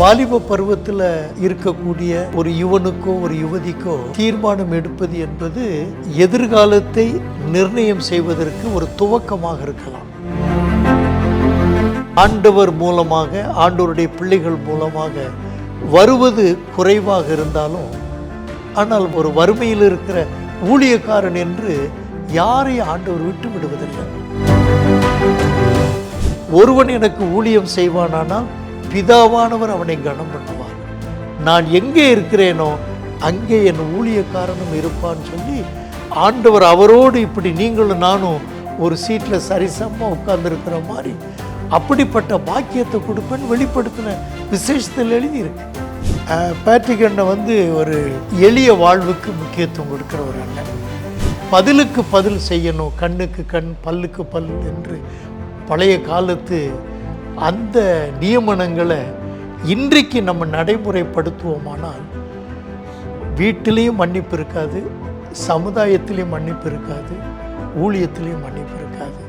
வாலிப பருவத்தில் இருக்கக்கூடிய ஒரு யுவனுக்கோ ஒரு யுவதிக்கோ தீர்மானம் எடுப்பது என்பது எதிர்காலத்தை நிர்ணயம் செய்வதற்கு ஒரு துவக்கமாக இருக்கலாம். ஆண்டவர் மூலமாக ஆண்டவருடைய பிள்ளைகள் மூலமாக வருவது குறைவாக இருந்தாலும் ஆனால் ஒரு வறுமையில் இருக்கிற ஊழியக்காரன் என்று யாரை ஆண்டவர் விட்டு விடுவதில்லை? ஒருவன் எனக்கு ஊழியம் செய்வானானால் பிதாவானவர் அவனை கனம் பண்ணுவார். நான் எங்கே இருக்கிறேனோ அங்கே என் ஊழியக்காரனும் இருப்பான்னு சொல்லி ஆண்டவர் அவரோடு இப்படி நீங்களும் நானும் ஒரு சீட்டில் சரிசமமாக உட்கார்ந்துருக்கிற மாதிரி அப்படிப்பட்ட பாக்கியத்தை கொடுப்பேன்னு வெளிப்படுத்தின விசேஷத்தில் எழுதியிருக்கு. அஹ், பேட்ரிக் அண்ணன் வந்து ஒரு எளிய வாழ்வுக்கு முக்கியத்துவம் கொடுக்குற ஒரு அண்ணன் பதிலுக்கு பதில் செய்யணும் கண்ணுக்கு கண் பல்லுக்கு பல் என்று பழைய காலத்து அந்த நியமனங்களை இன்றைக்கு நம்ம நடைமுறைப்படுத்துவோமானால் வீட்டிலையும் மன்னிப்பு இருக்காது சமுதாயத்திலையும் மன்னிப்பு இருக்காது ஊழியத்திலையும் மன்னிப்பு இருக்காது.